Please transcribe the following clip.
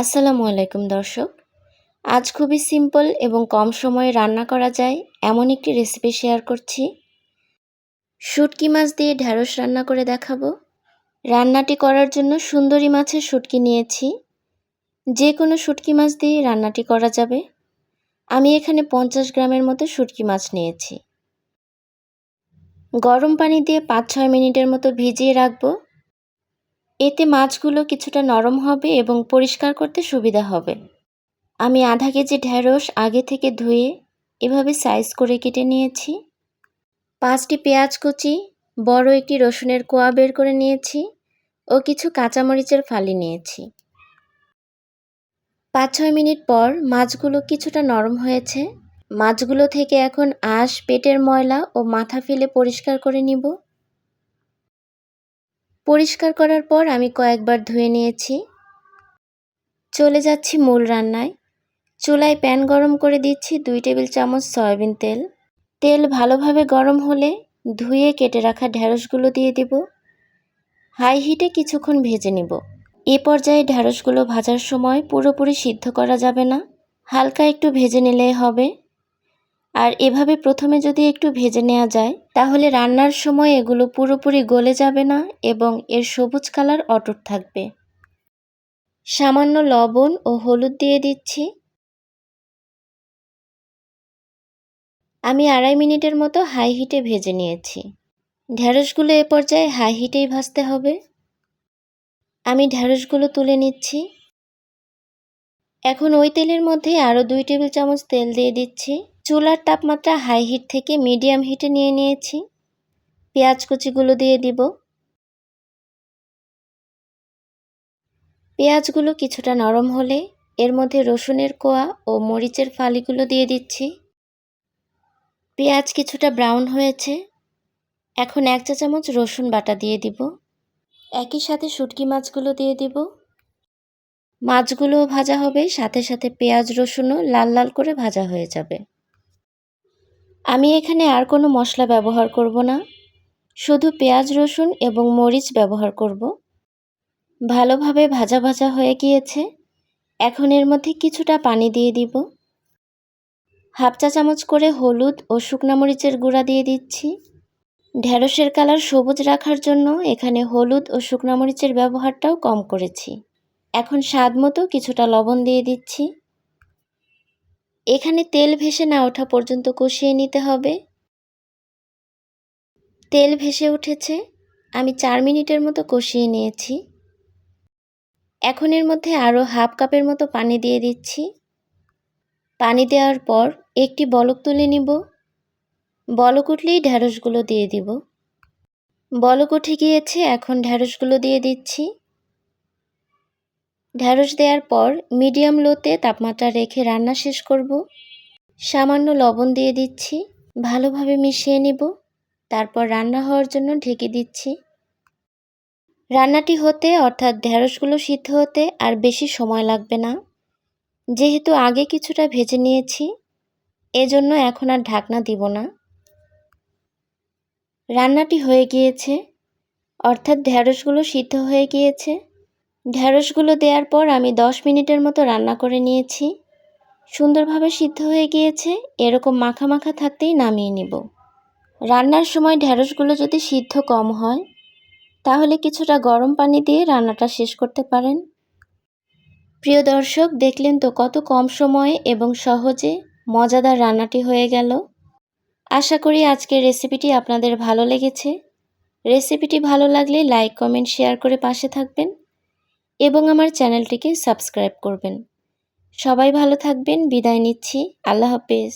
আসসালামু আলাইকুম, দর্শক। আজ খুবই সিম্পল এবং কম সময়ে রান্না করা যায় এমন একটি রেসিপি শেয়ার করছি। শুটকি মাছ দিয়ে ঢ্যাঁড়স রান্না করে দেখাবো। রান্নাটি করার জন্য সুন্দরী মাছের শুটকি নিয়েছি। যে কোনো শুটকি মাছ দিয়ে রান্নাটি করা যাবে। আমি এখানে পঞ্চাশ গ্রামের মতো শুটকি মাছ নিয়েছি। গরম পানি দিয়ে পাঁচ ছয় মিনিটের মতো ভিজিয়ে রাখব। এতে মাছগুলো কিছুটা নরম হবে এবং পরিষ্কার করতে সুবিধা হবে। আমি আধা কেজি ঢ্যাঁড়স আগে থেকে ধুয়ে এভাবে সাইজ করে কেটে নিয়েছি। পাঁচটি পেঁয়াজ কুচি, বড় একটি রসুনের কোয়া বের করে নিয়েছি ও কিছু কাঁচামরিচের ফালি নিয়েছি। পাঁচ ছয় মিনিট পর মাছগুলো কিছুটা নরম হয়েছে। মাছগুলো থেকে এখন আঁশ, পেটের ময়লা ও মাথা ফেলে পরিষ্কার করে নিব। পরিষ্কার করার পর আমি কয়েকবার ধুয়ে নিয়েছি। চলে যাচ্ছি মূল রান্নায়। চুলায় প্যান গরম করে দিচ্ছি দুই টেবিল চামচ সয়াবিন তেল। তেল ভালোভাবে গরম হলে ধুয়ে কেটে রাখা ঢ্যাঁড়সগুলো দিয়ে দিব। হাই হিটে কিছুক্ষণ ভেজে নিব। এ পর্যায়ে ঢ্যাঁড়সগুলো ভাজার সময় পুরোপুরি সিদ্ধ করা যাবে না। হালকা একটু ভেজে নিলেই হবে। আর এভাবে প্রথমে যদি একটু ভেজে নেওয়া যায়, তাহলে রান্নার সময় এগুলো পুরোপুরি গলে যাবে না এবং এর সবুজ কালার অটুট থাকবে। সামান্য লবণ ও হলুদ দিয়ে দিচ্ছি। আমি আড়াই মিনিটের মতো হাই হিটে ভেজে নিয়েছি। ঢ্যাঁড়সগুলো এ পর্যায়ে হাই হিটেই ভাজতে হবে। আমি ঢ্যাঁড়সগুলো তুলে নিচ্ছি। এখন ওই তেলের মধ্যে আরও দুই টেবিল চামচ তেল দিয়ে দিচ্ছি। চুলার তাপমাত্রা হাই হিট থেকে মিডিয়াম হিটে নিয়ে নিয়েছি। পেঁয়াজ কুচিগুলো দিয়ে দিব। পেঁয়াজগুলো কিছুটা নরম হলে এর মধ্যে রসুনের কোয়া ও মরিচের ফালিগুলো দিয়ে দিচ্ছি। পেঁয়াজ কিছুটা ব্রাউন হয়েছে। এখন এক চা চামচ রসুন বাটা দিয়ে দিব। একই সাথে শুটকি মাছগুলো দিয়ে দিব। মাছগুলোও ভাজা হবে, সাথে সাথে পেঁয়াজ রসুনও লাল লাল করে ভাজা হয়ে যাবে। আমি এখানে আর কোনো মশলা ব্যবহার করব না। শুধু পেঁয়াজ রসুন এবং মরিচ ব্যবহার করব। ভালোভাবে ভাজা ভাজা হয়ে গিয়েছে। এখন এর মধ্যে কিছুটা পানি দিয়ে দিব। হাফ চা চামচ করে হলুদ ও শুকনা মরিচের গুঁড়া দিয়ে দিচ্ছি। ঢ্যাঁড়সের কালার সবুজ রাখার জন্য এখানে হলুদ ও শুকনা মরিচের ব্যবহারটাও কম করেছি। এখন স্বাদ মতো কিছুটা লবণ দিয়ে দিচ্ছি। এখানে তেল ভেসে না ওঠা পর্যন্ত কষিয়ে নিতে হবে। তেল ভেসে উঠেছে, আমি চার মিনিটের মতো কষিয়ে নিয়েছি। এখন এর মধ্যে আরও হাফ কাপের মতো পানি দিয়ে দিচ্ছি। পানি দেওয়ার পর একটি বলক তুলে নিব। বলক উঠলেই ঢ্যাঁড়সগুলো দিয়ে দিব। বলক উঠে গিয়েছে, এখন ঢ্যাঁড়সগুলো দিয়ে দিচ্ছি। ঢ্যাঁড়স দেওয়ার পর মিডিয়াম লোতে তাপমাত্রা রেখে রান্না শেষ করব। সামান্য লবণ দিয়ে দিচ্ছি। ভালোভাবে মিশিয়ে নিব। তারপর রান্না হওয়ার জন্য ঢেকে দিচ্ছি। রান্নাটি হতে, অর্থাৎ ঢ্যাঁড়সগুলো সিদ্ধ হতে, আর বেশি সময় লাগবে না। যেহেতু আগে কিছুটা ভেজে নিয়েছি, এজন্য এখন আর ঢাকনা দিব না। রান্নাটি হয়ে গিয়েছে, অর্থাৎ ঢ্যাঁড়সগুলো সিদ্ধ হয়ে গিয়েছে। ঢ্যাঁড়সগুলো দেওয়ার পর আমি দশ মিনিটের মতো রান্না করে নিয়েছি। সুন্দরভাবে সিদ্ধ হয়ে গিয়েছে, এরকম মাখা মাখা থাকতেই নামিয়ে নিব। রান্নার সময় ঢ্যাঁড়সগুলো যদি সিদ্ধ কম হয়, তাহলে কিছুটা গরম পানি দিয়ে রান্নাটা শেষ করতে পারেন। প্রিয় দর্শক, দেখলেন তো কত কম সময়ে এবং সহজে মজাদার রান্নাটি হয়ে গেল। আশা করি আজকের রেসিপিটি আপনাদের ভালো লেগেছে। রেসিপিটি ভালো লাগলে লাইক, কমেন্ট, শেয়ার করে পাশে থাকবেন। এবং আমার চ্যানেলটিকে সাবস্ক্রাইব করবেন। সবাই ভালো থাকবেন বিদায় নিচ্ছি। আল্লাহ হাফেজ।